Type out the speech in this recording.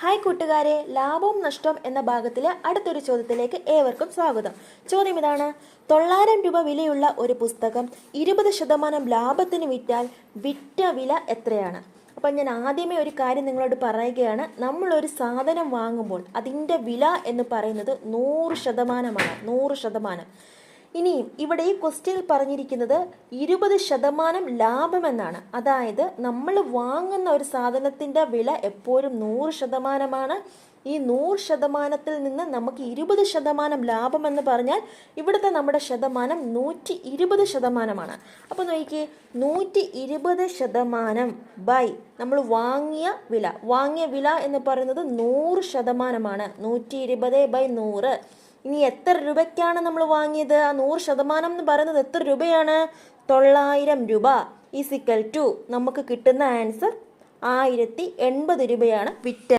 Hi കൂട്ടുകാരെ ലാഭവും നഷ്ടവും എന്ന ഭാഗത്തിലെ അടുത്തൊരു ചോദ്യത്തിലേക്ക് ഏവർക്കും സ്വാഗതം. ചോദ്യം ഇതാണ് തൊള്ളായിരം രൂപ വിലയുള്ള ഒരു പുസ്തകം ഇരുപത് ശതമാനം ലാഭത്തിന് വിറ്റാൽ വിറ്റ വില എത്രയാണ്? അപ്പം ഞാൻ ആദ്യമേ ഒരു കാര്യം നിങ്ങളോട് പറയുകയാണ് നമ്മളൊരു സാധനം വാങ്ങുമ്പോൾ അതിന്റെ വില എന്ന് പറയുന്നത് നൂറ് ശതമാനമാണ് നൂറ് ശതമാനം. ഇനിയും ഇവിടെ ഈ ക്വസ്റ്റ്യനിൽ പറഞ്ഞിരിക്കുന്നത് ഇരുപത് ശതമാനം ലാഭമെന്നാണ്. അതായത് നമ്മൾ വാങ്ങുന്ന ഒരു സാധനത്തിന്റെ വില എപ്പോഴും നൂറ് ശതമാനമാണ്. ഈ നൂറ് ശതമാനത്തിൽ നിന്ന് നമുക്ക് ഇരുപത് ശതമാനം എന്ന് പറഞ്ഞാൽ ഇവിടുത്തെ നമ്മുടെ ശതമാനം നൂറ്റി ഇരുപത് ശതമാനമാണ്. അപ്പോൾ നോക്കിയേ നൂറ്റി ഇരുപത് ശതമാനം ബൈ നമ്മൾ വാങ്ങിയ വില. വാങ്ങിയ വില എന്ന് പറയുന്നത് നൂറ് ശതമാനമാണ്. നൂറ്റി ഇരുപത് ബൈ നൂറ്. ഇനി എത്ര രൂപയ്ക്കാണ് നമ്മൾ വാങ്ങിയത്? ആ നൂറ് ശതമാനം എന്ന് പറയുന്നത് എത്ര രൂപയാണ്? തൊള്ളായിരം രൂപ. ഈസിക്കൽ ടു നമുക്ക് കിട്ടുന്ന ആൻസർ ആയിരത്തി എൺപത് രൂപയാണ് വിറ്റ്